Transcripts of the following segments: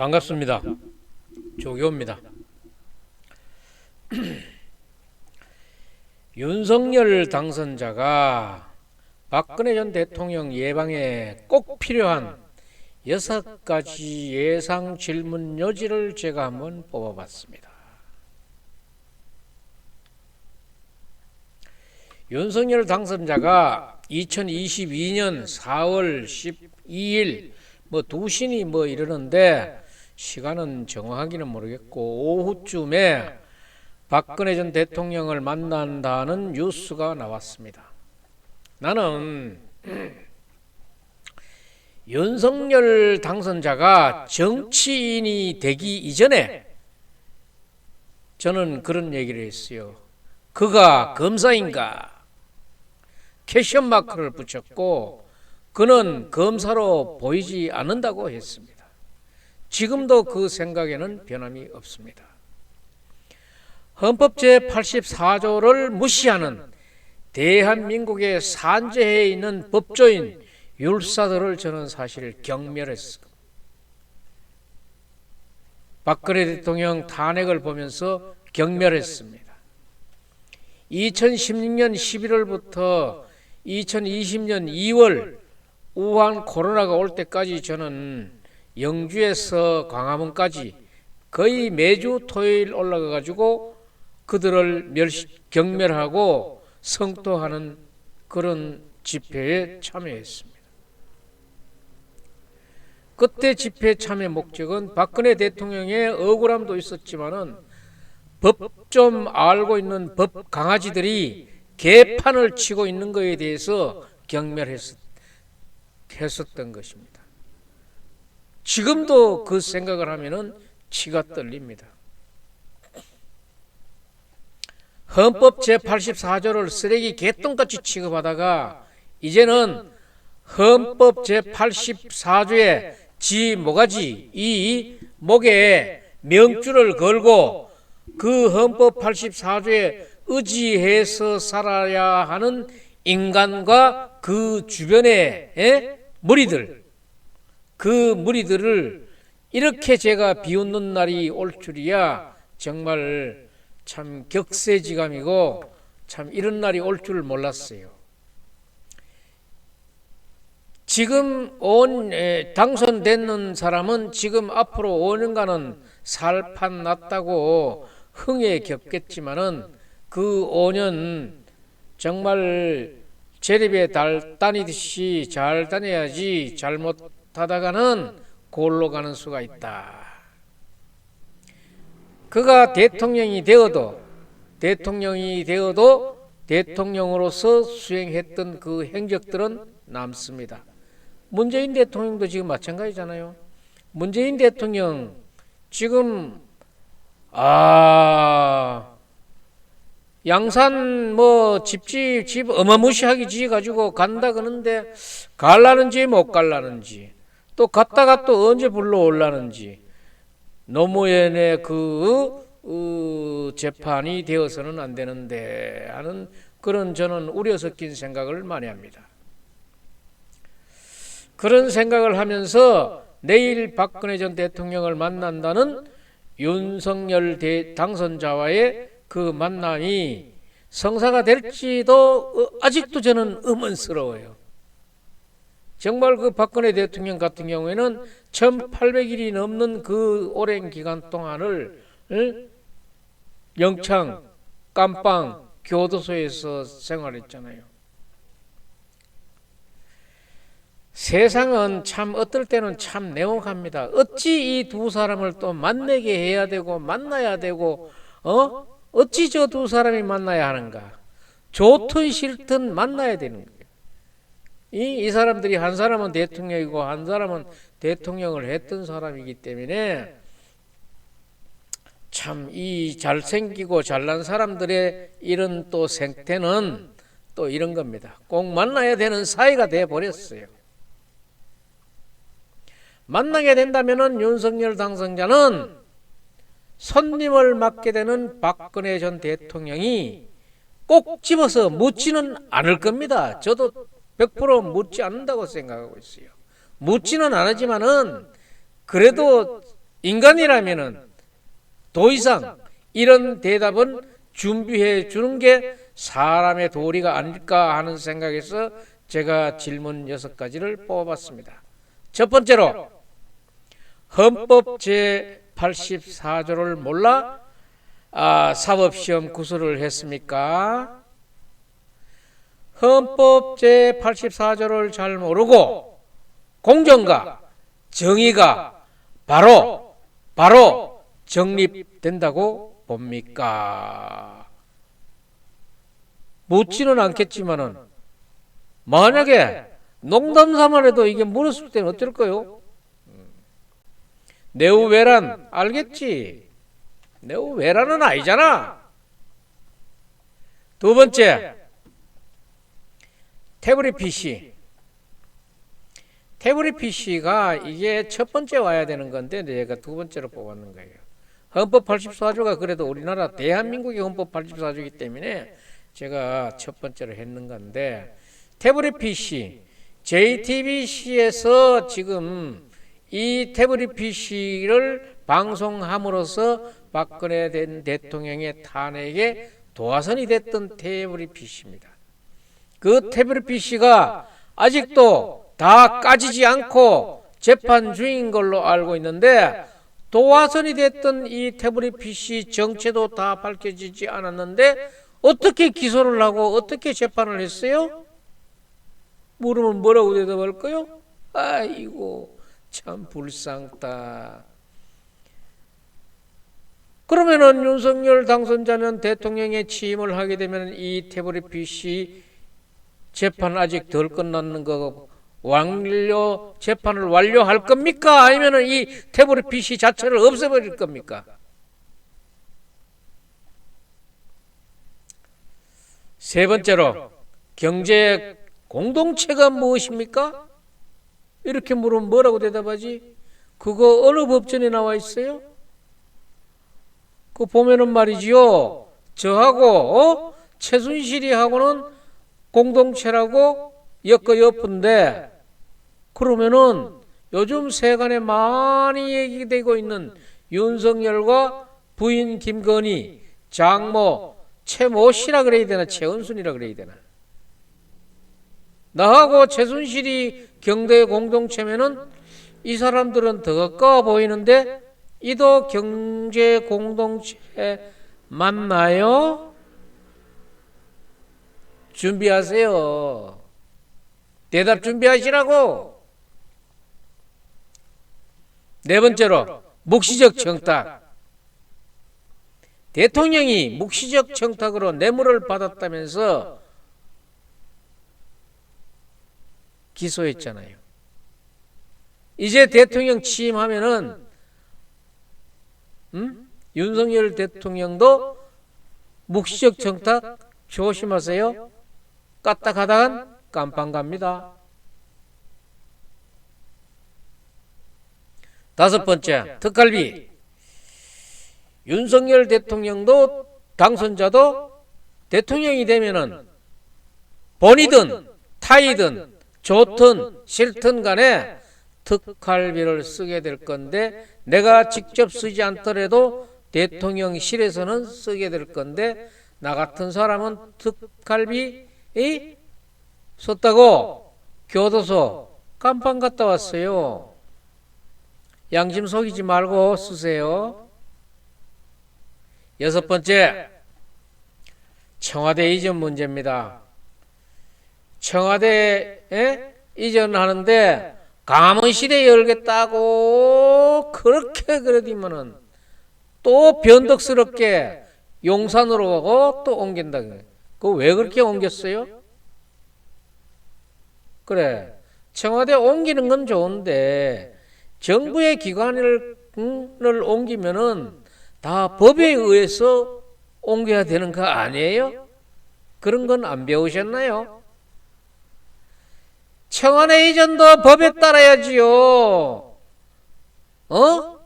반갑습니다. 조교입니다. 윤석열 당선자가 박근혜 전 대통령 예방에 꼭 필요한 여섯 가지 예상 질문 요지를 제가 한번 뽑아봤습니다. 윤석열 당선자가 2022년 4월 12일 뭐 두신이 뭐 이러는데 시간은 정확하기는 모르겠고 오후쯤에 박근혜 전 대통령을 만난다는 뉴스가 나왔습니다. 나는 윤석열 당선자가 정치인이 되기 이전에 저는 그런 얘기를 했어요. 그가 검사인가? 캐션 마크를 붙였고 그는 검사로 보이지 않는다고 했습니다. 지금도 그 생각에는 변함이 없습니다. 헌법 제84조를 무시하는 대한민국의 산재해 있는 법조인 율사들을 저는 사실 경멸했습니다. 박근혜 대통령 탄핵을 보면서 경멸했습니다. 2016년 11월부터 2020년 2월 우한 코로나가 올 때까지 저는 영주에서 광화문까지 거의 매주 토요일 올라가 가지고 그들을 경멸하고 성토하는 그런 집회에 참여했습니다. 그때 집회 참여 목적은 박근혜 대통령의 억울함도 있었지만은 법 좀 알고 있는 법 강아지들이 개판을 치고 있는 것에 대해서 경멸했었 했었던 것입니다. 지금도 그 생각을 하면은 치가 떨립니다. 헌법 제84조를 쓰레기 개똥같이 취급하다가 이제는 헌법 제84조의 지 모가지 이 목에 명줄을 걸고 그 헌법 84조에 의지해서 살아야 하는 인간과 그 주변의 무리들 그 무리들을 이렇게 제가 비웃는 날이 올 줄이야 정말 참 격세지감이고 참 이런 날이 올 줄 몰랐어요. 지금 온 에, 당선되는 사람은 지금 앞으로 5년간은 살판 났다고 흥에 겹겠지만은 그 5년 정말 제립에 달 다니듯이 잘 다녀야지 잘못 하다가는 골로 가는 수가 있다. 그가 대통령이 되어도 대통령이 되어도 대통령으로서 수행했던 그 행적들은 남습니다. 문재인 대통령도 지금 마찬가지잖아요. 문재인 대통령 지금 아 양산 뭐 집집 집 어마무시하게 지어 가지고 간다 그러는데 갈라는지 못 갈라는지 또 갔다가 또 언제 불러올라는지 노무현의 그 어, 재판이 되어서는 안 되는데 하는 그런 저는 우려 섞인 생각을 많이 합니다. 그런 생각을 하면서 내일 박근혜 전 대통령을 만난다는 윤석열 대 당선자와의 그 만남이 성사가 될지도 어, 아직도 저는 의문스러워요. 정말 그 박근혜 대통령 같은 경우에는 1800일이 넘는 그 오랜 기간 동안을 영창, 깜빵, 교도소에서 생활했잖아요. 세상은 참 어떨 때는 참 내용합니다. 어찌 이 두 사람을 또 만나게 해야 되고 만나야 되고 어? 어찌 저 두 사람이 만나야 하는가? 좋든 싫든 만나야 되는 거예요. 이, 이 사람들이 한 사람은 대통령이고 한 사람은 대통령을 했던 사람이기 때문에 참 이 잘생기고 잘난 사람들의 이런 또 생태는 또 이런 겁니다. 꼭 만나야 되는 사이가 돼 버렸어요. 만나게 된다면은 윤석열 당선자는 손님을 맡게 되는 박근혜 전 대통령이 꼭 집어서 묻지는 않을 겁니다. 저도 100% 묻지 않는다고 생각하고 있어요. 묻지는 않았지만은 그래도 인간이라면은 더 이상 이런 대답은 준비해 주는 게 사람의 도리가 아닐까 하는 생각에서 제가 질문 여섯 가지를 뽑아봤습니다. 첫 번째로 헌법 제 84조를 몰라 아, 사법시험 구술을 했습니까? 헌법 제 84조를 잘 모르고 공정과 정의가 바로 바로 정립된다고 봅니까? 묻지는 않겠지만은 만약에 농담 삼아라도 이게 물었을 때는 어떨까요? 네오웨란 알겠지? 네오웨란은 아니잖아. 두 번째 태블릿 PC. 태블릿 PC가 이게 첫 번째 와야 되는 건데 내가 두 번째로 뽑았는 거예요. 헌법 84조가 그래도 우리나라 대한민국의 헌법 84조이기 때문에 제가 첫 번째로 했는 건데 태블릿 PC, JTBC에서 지금 이 태블릿 PC를 방송함으로써 박근혜 된 대통령의 탄핵에 도화선이 됐던 태블릿 PC입니다. 그 태블릿 PC가 아직도 다 까지지 않고 재판 중인 걸로 알고 있는데 도화선이 됐던 이 태블릿 PC 정체도 다 밝혀지지 않았는데 어떻게 기소를 하고 어떻게 재판을 했어요? 물으면 뭐라고 대답할까요? 아이고 참 불쌍다. 그러면은 윤석열 당선자는 대통령에 취임을 하게 되면 이 태블릿 PC 재판 아직 덜 끝났는 거 완료 재판을 완료할 겁니까? 아니면은 이 태블릿 PC 자체를 없애버릴 겁니까? 세 번째로 경제 공동체가 무엇입니까? 이렇게 물으면 뭐라고 대답하지? 그거 어느 법전에 나와 있어요? 그 보면은 말이지요. 저하고 어? 최순실이하고는 공동체라고 엮어 엮은데 그러면은 요즘 세간에 많이 얘기되고 있는 윤석열과 부인 김건희, 장모, 최모 씨라 그래야 되나 최은순이라 그래야 되나 나하고 최순실이 경대 공동체면은 이 사람들은 더 가까워 보이는데 이도 경제 공동체 맞나요? 준비하세요. 대답 준비하시라고. 네 번째로 묵시적 청탁. 대통령이 묵시적 청탁으로 뇌물을 받았다면서 기소했잖아요. 이제 대통령 취임하면은 음? 윤석열 대통령도 묵시적 청탁 조심하세요. 까딱하다간 깜빵 갑니다. 다섯 번째, 특갈비. 윤석열 대통령도 당선자도 대통령이 되면은 본이든 타이든 좋든 싫든 간에 특활비를 쓰게 될 건데 내가 직접 쓰지 않더라도 대통령실에서는 쓰게 될 건데 나 같은 사람은 특활비 썼다고 교도소 깜빵 갔다 왔어요. 양심 속이지 말고 쓰세요. 여섯 번째, 청와대 이전 문제입니다. 청와대에 이전하는데 가문시대 열겠다고 그렇게 그러더면은 또 변덕스럽게 용산으로 가고 또 옮긴다. 그 왜 그렇게 옮겼어요? 그래. 청와대 옮기는 건 좋은데 정부의 기관을 을 옮기면은 다 법에 의해서 옮겨야 되는 거 아니에요? 그런 건 안 배우셨나요? 청와대 이전도 법에 따라야지요. 어?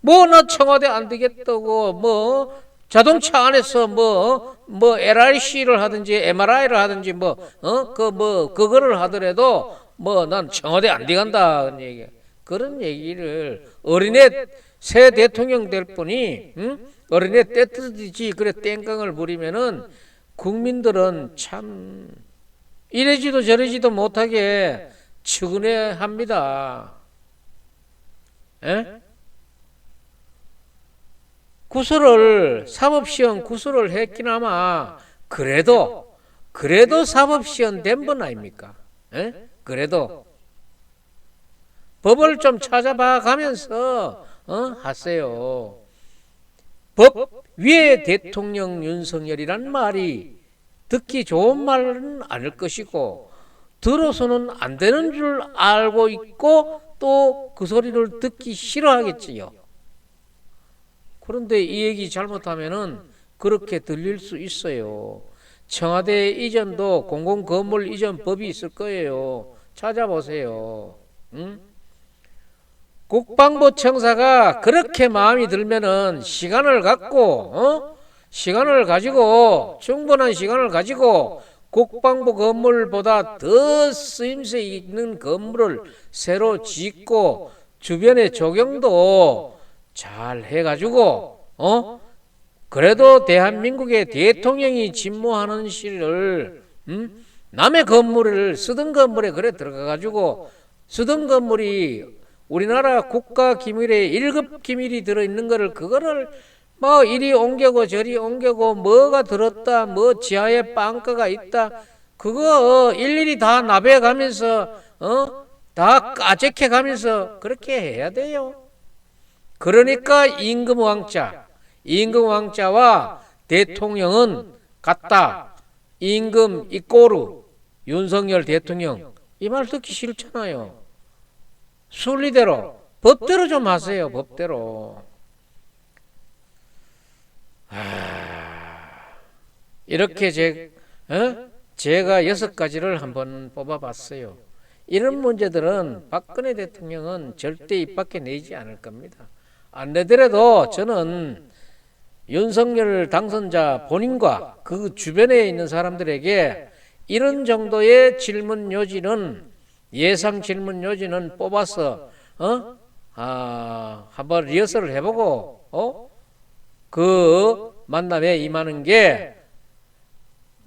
뭐나 청와대 안 되겠다고 뭐 자동차 안에서 뭐 뭐 LRC를 하든지 MRI를 하든지 뭐 어 그 뭐 그거를 하더라도 뭐 난 청와대 안 들어간다 그런 얘기. 그런 얘기를 어린애 새 대통령 될 분이 응? 어린애 떼뜨리지 그래 땡깡을 부리면은 국민들은 참 이래지도 저래지도 못하게 측은해 합니다. 에? 구설을 사법시험 구설을 했기나마 그래도 그래도 사법시험 된 분 아닙니까? 에? 그래도 법을 좀 찾아봐 가면서 어? 하세요. 법 위에 대통령 윤석열이란 말이 듣기 좋은 말은 아닐 것이고 들어서는 안 되는 줄 알고 있고 또 그 소리를 듣기 싫어하겠지요. 그런데 이 얘기 잘못하면은 그렇게 들릴 수 있어요. 청와대 이전도 공공 건물 이전 법이 있을 거예요. 찾아보세요. 응? 국방부 청사가 그렇게 마음이 들면은 시간을 갖고 어? 시간을 가지고 충분한 시간을 가지고 국방부 건물보다 더 쓰임새 있는 건물을 새로 짓고 주변에 조경도 잘 해가지고 어 그래도 대한민국의 대통령이 집무하는 시를 음? 남의 건물을 쓰던 건물에 그래 들어가가지고 쓰던 건물이 우리나라 국가 기밀에 1급 기밀이 들어있는 거를 그거를 뭐 이리 옮겨고 저리 옮겨고 뭐가 들었다 뭐 지하에 빵가가 있다 그거 일일이 다 나베 가면서 어 다 까재켜 가면서 그렇게 해야 돼요. 그러니까 임금 왕자 임금 왕자와 대통령은 같다. 임금 이꼬르 윤석열 대통령 이 말 듣기 싫잖아요. 순리대로 법대로 좀 하세요. 법대로. 아, 이렇게 제 어? 제가 여섯 가지를 한번 뽑아봤어요. 이런 문제들은 박근혜 대통령은 절대 입 밖에 내지 않을 겁니다. 안 내더라도 저는 윤석열 당선자 본인과 그 주변에 있는 사람들에게 이런 정도의 질문 요지는 예상 질문 요지는 뽑아서 어? 아, 한번 리허설을 해보고 어? 그 만남에 임하는 게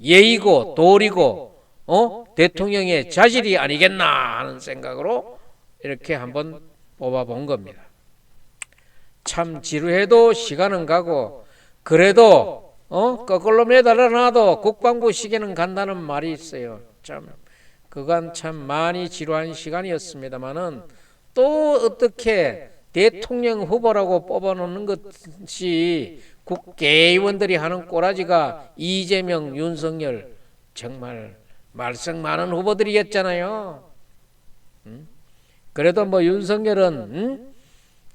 예의고 도리고 어? 대통령의 자질이 아니겠나 하는 생각으로 이렇게 한번 뽑아본 겁니다. 참 지루해도 시간은 가고 그래도 어? 거꾸로 매달아 놔도 국방부 시계는 간다는 말이 있어요. 참 그간 참 많이 지루한 시간이었습니다만은 또 어떻게 대통령 후보라고 뽑아놓는 것이 국회의원들이 하는 꼬라지가 이재명, 윤석열 정말 말썽 많은 후보들이었잖아요. 음? 그래도 뭐 윤석열은 음?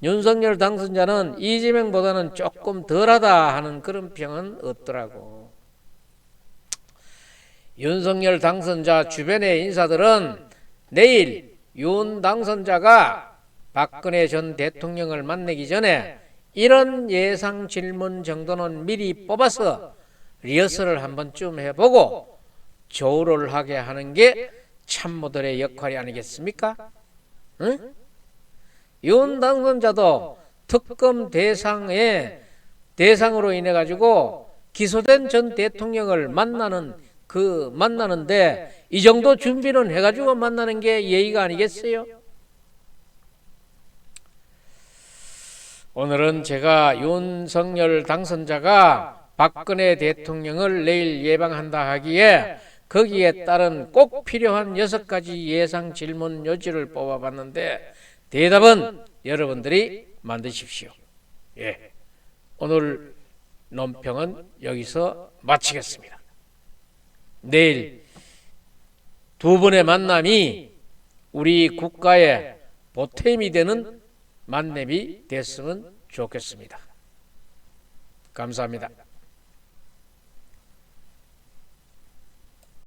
윤석열 당선자는 이재명보다는 조금 덜하다 하는 그런 평은 없더라고. 윤석열 당선자 주변의 인사들은 내일 윤 당선자가 박근혜 전 대통령을 만나기 전에 이런 예상 질문 정도는 미리 뽑아서 리허설을 한 번쯤 해보고 조를 하게 하는 게 참모들의 역할이 아니겠습니까? 응? 윤 당선자도 특검 대상에 대상으로 인해 가지고 기소된 전 대통령을 만나는 그 만나는데 이 정도 준비는 해가지고 만나는 게 예의가 아니겠어요? 오늘은 제가 윤석열 당선자가 박근혜 대통령을 내일 예방한다 하기에 거기에 따른 꼭 필요한 여섯 가지 예상 질문 요지를 뽑아봤는데 대답은 여러분들이 만드십시오. 예. 오늘 논평은 여기서 마치겠습니다. 내일 두 분의 만남이 우리 국가의 보탬이 되는 만남이 됐으면 좋겠습니다. 감사합니다.